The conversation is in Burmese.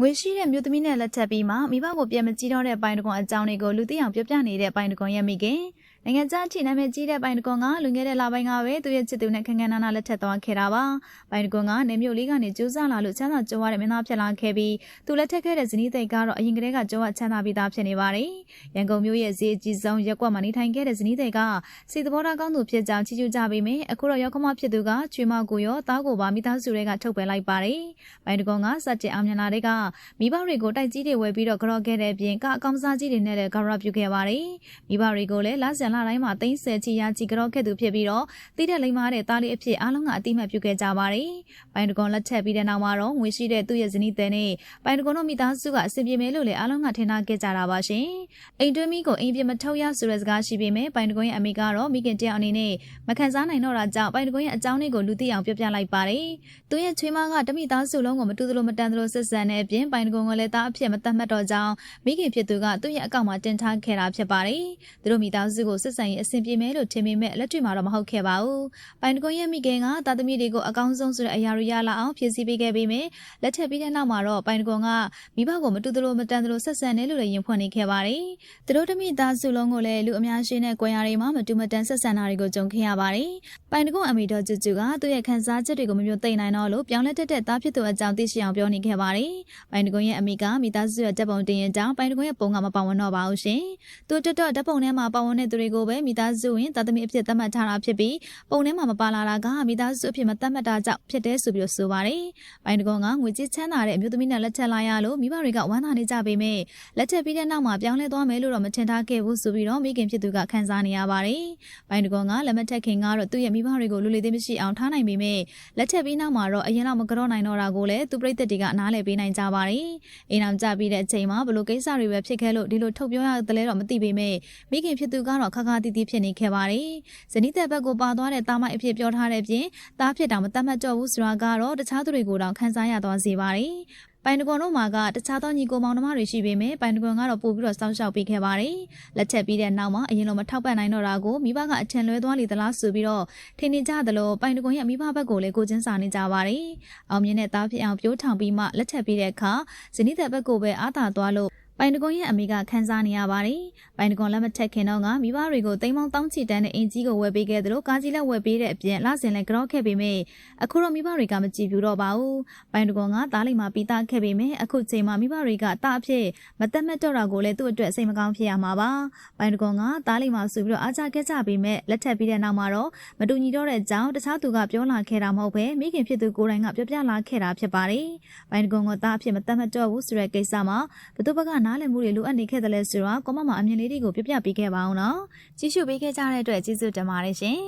ငွေရှိတဲ့မြို့သမီးနဲ့လက်ထပ်ပြီးမှမိဘကိုပြန်မကြည့်တော့တဲ့ပိုင်တကွန်အကြောင်းတွေကိုလူသိအောင်ပြောပြနေတဲ့ပိုင်တကွန်ရဲ့မိခင် နိုင်ငံခြားအထိနာမည်ကြီးတဲ့ပိုင်တကွန်ကလူငယ်တဲ့လပိုင်းကပဲသူ့ရဲ့ချစ်သူနဲ့ခန်းခန်းနားနားလက်ထပ်သွားခဲ့တာပါပိုင်တကွန်ကနေမြို့လေးကနေကျိုးစားလာလို့ချမ်းသာကြွားတဲ့မင်းသားဖြစ်လာခဲ့ပြီးသူလက်ထပ်ခဲ့တဲ့ဇနီးသိက်ကတော့အရင်ကတည်းကကြွားချမ်းသာပြီးသားဖြစ်နေပါတယ်ရန်ကုန်မြို့ရဲ့ဈေးအကြီးဆုံးရက်ကွက်မှာနေထိုင်ခဲ့တဲ့ဇနီးသိက်ကစီသဘောထားကောင်းသူဖြစ်ကြောင်းချီးကျူးကြပေမယ့်အခုတော့ရောက်ခမဖြစ်သူကချွေမကိုရောတားကိုပါမိသားစုတွေကထုတ်ပယ်လိုက်ပါတယ်ပိုင်တကွန်ကစက်တင်အောင်မြင်လာတဲ့ကမိဘတွေကိုတိုက်ကြီးတွေဝယ်ပြီးတော့ကြော့ခဲ့တဲ့အပြင်ကအကောင်စားကြီးတွေနဲ့လည်းကြော့ပြုခဲ့ပါတယ်။မိဘတွေကိုလည်းလဆန်လာတိုင်းမှာသိန်းဆယ်ချီရာချီကြော့ခဲ့သူဖြစ်ပြီးတော့တိတဲ့လိမ္မာတဲ့သားလေးအဖြစ်အားလုံးကအတိမတ်ပြုခဲ့ကြပါတယ်။ပိုင်တကွန်လက်ထက်ပြီးတဲ့နောက်မှာတော့ငွေရှိတဲ့သူ့ရဲ့ဇနီးတဲ့နဲ့ပိုင်တကွန်တို့မိသားစုကအဆင်ပြေမယ်လို့လည်းအားလုံးကထင်ထားခဲ့ကြတာပါရှင်။အိမ်တွင်းမိကိုအိမ်ပြမထုတ်ရဆိုတဲ့စကားရှိပေမဲ့ပိုင်တကွန်ရဲ့အမေကတော့မိခင်တယောက်အနေနဲ့မခံစားနိုင်တော့တာကြောင့်ပိုင်တကွန်ရဲ့အကြောင်းလေးကိုလူသိအောင်ပြောပြလိုက်ပါတယ်။သူရဲ့ချွေးမကတမိသားစုလုံးကိုမတူသလိုမတန်သလိုဆက်ဆံတဲ့အပြင်ပိုင်တကွန်ကလည်းသားအဖြစ်မတတ်မှတ်တော့ကြောင်းမိခင်ဖြစ်သူကသူ့ရဲ့အကောင့်မှာတင်ထားခဲ့တာဖြစ်ပါတယ်။သူတို့မိသားစုကိုဆက်ဆံရေးအဆင်ပြေမယ်လို့ထင်ပေမဲ့လက်တွေ့မှာတော့မဟုတ်ခဲ့ပါဘူး။ပိုင်တကွန်ရဲ့မိခင်ကသားသမီးတွေကိုအကောင်းဆုံးဆိုတဲ့အရာတွေရလာအောင်ဖြည့်ဆည်းပေးခဲ့ပြီးမြဲလက်ထပ်ပြီးတဲ့နောက်မှာတော့ပိုင်တကွန်ကမိဘကိုမတူသလိုမတန်သလိုဆက်ဆံတယ်လို့လည်းယင်ဖွင့်နေခဲ့ပါတယ်။သူတို့တမိသားစုလုံးကိုလည်းလူအများရှိတဲ့ကွန်ရာတွေမှာမတူမတန်ဆက်ဆံတာတွေကိုကြုံခဲ့ရပါတယ်။ပိုင်တကွန်အမေတော်ကျူကျူကသူ့ရဲ့ခန်းစားချက်တွေကိုမမျိုးသိမ့်နိုင်တော့လို့ပြောင်းလဲတက်တဲ့သားဖြစ်သူအကြောင်းသိရှိအောင်ပြောနေခဲ့ပါတယ်။ပိုင်တကွန်ရဲ့အမိကမိသားစုရဲ့တပ်ပုံတင်ရင်ကြောင့်ပိုင်တကွန်ရဲ့ပုံကမပါဝင်တော့ပါဘူးရှင်။သူတက်တော့တပ်ပုံထဲမှာပါဝင်တဲ့သူတွေကိုပဲမိသားစုဝင်သားသမီးအဖြစ်သတ်မှတ်ထားတာဖြစ်ပြီးပုံထဲမှာမပါလာတာကမိသားစုအဖြစ်မသတ်မှတ်တာကြောင့်ဖြစ်တဲ့ဆိုပြီးဆိုပါတယ်။ပိုင်တကွန်ကငွေကြေးချမ်းသာတဲ့အမျိုးသမီးနဲ့လက်ထပ်လာရလို့မိဘတွေကဝမ်းသာနေကြပေမဲ့လက်ထပ်ပြီးတဲ့နောက်မှာပြောင်းလဲသွားမယ်လို့တော့မထင်ထားခဲ့ဘူးဆိုပြီးတော့မိခင်ဖြစ်သူကခံစားနေရပါတယ်။ပိုင်တကွန်ကလက်မထက်ခင်ကတော့သူ့ရဲ့မိဘတွေကိုလူလေသိမရှိအောင်ထားနိုင်ပေမဲ့လက်ထပ်ပြီးနောက်မှာတော့အရင်လောက်မကြော့နိုင်တော့တာကိုလည်းသူပြိသက်တွေကနားလည်ပေးနိုင်ကြပါတယ်။အိမ်အောင်ကြပြီးတဲ့အချိန်မှာဘလို့ကိစ္စတွေပဲဖြစ်ခဲ့လို့ဒီလိုထုတ်ပြောရတယ်လဲတော့မသိပေမဲ့မိခင်ဖြစ်သူကတော့ခါခါတီးတီးဖြစ်နေခဲ့ပါတယ်။ဇနီးတဲ့ဘက်ကိုပါသွားတဲ့တာမိုက်အဖြစ်ပြောထားတဲ့ပြင်တားဖြစ်တာမတတ်မှတ်တော့ဘူးဆိုတာကတော့တခြားသူတွေကိုတောင်ခန်းစားရသွားစေပါတယ်။ပိုင်တကွန်တို့မှာကတခြားသောညီကိုမောင်နှမတွေရှိပေမဲ့ပိုင်တကွန်ကတော့ပို့ပြီးတော့စောင့်ရှောက်ပေးခဲ့ပါတယ်။လက်ချက်ပြီးတဲ့နောက်မှာအရင်လိုမထောက်ပံ့နိုင်တော့တာကိုမိဘကအထင်လွဲသွားလေသလားဆိုပြီးတော့ထင်နေကြသလိုပိုင်တကွန်ရဲ့မိဘဘက်ကိုလည်းကိုချင်းစာနေကြပါတယ်။အောင်မြင်တဲ့သားဖြစ်အောင်ပြိုးထောင်ပြီးမှလက်ချက်ပြီးတဲ့အခါဇနီးတဲ့ဘက်ကိုပဲအားသာသွားလို့ ပိုင်တကွန်ရဲ့အမေကခန်းစားနေရပါတယ်။ပိုင်တကွန်လက်မထက်ခင်တော့ကမိဘတွေကိုတိမ်မောင်းတောင်းချီတန်းတဲ့အင်ကြီးကိုဝယ်ပေးခဲ့သလိုကားကြီးလက်ဝယ်ပေးတဲ့အပြင်လဆင်လည်းကြော့ခဲ့ပေမဲ့အခုတော့မိဘတွေကမကြည့်ဘူးတော့ပါဘူး။ပိုင်တကွန်ကသားလိမ်မှာပြီးသားခဲ့ပေမဲ့အခုချိန်မှာမိဘတွေကတာအဖြစ်မတက်မက်တော့တာကိုလည်းသူ့အတွက်စိတ်မကောင်းဖြစ်ရမှာပါ။ပိုင်တကွန်ကသားလိမ်မှာဆိုပြီးတော့အားချခဲ့ကြပေမဲ့လက်ထက်ပြီးတဲ့နောက်မှာတော့မတူညီတော့တဲ့အကြောင်းတခြားသူကပြောလာခဲ့တာမဟုတ်ပဲမိခင်ဖြစ်သူကိုယ်တိုင်ကပြောပြလာခဲ့တာဖြစ်ပါတယ်။ပိုင်တကွန်ကသားအဖြစ်မတက်မက်တော့ဘူးဆိုတဲ့ကိစ္စမှာဘသူဘက်ကနားလည်မှုတွေလိုအပ်နေခဲ့တယ်လဲဆိုတော့ကောမမအမြင်လေးတွေကိုပြပြပေးခဲ့ပါအောင်နော်ကြည့်ရှုပေးခဲ့ကြတဲ့အတွက်ကျေးဇူးတင်ပါတယ်ရှင်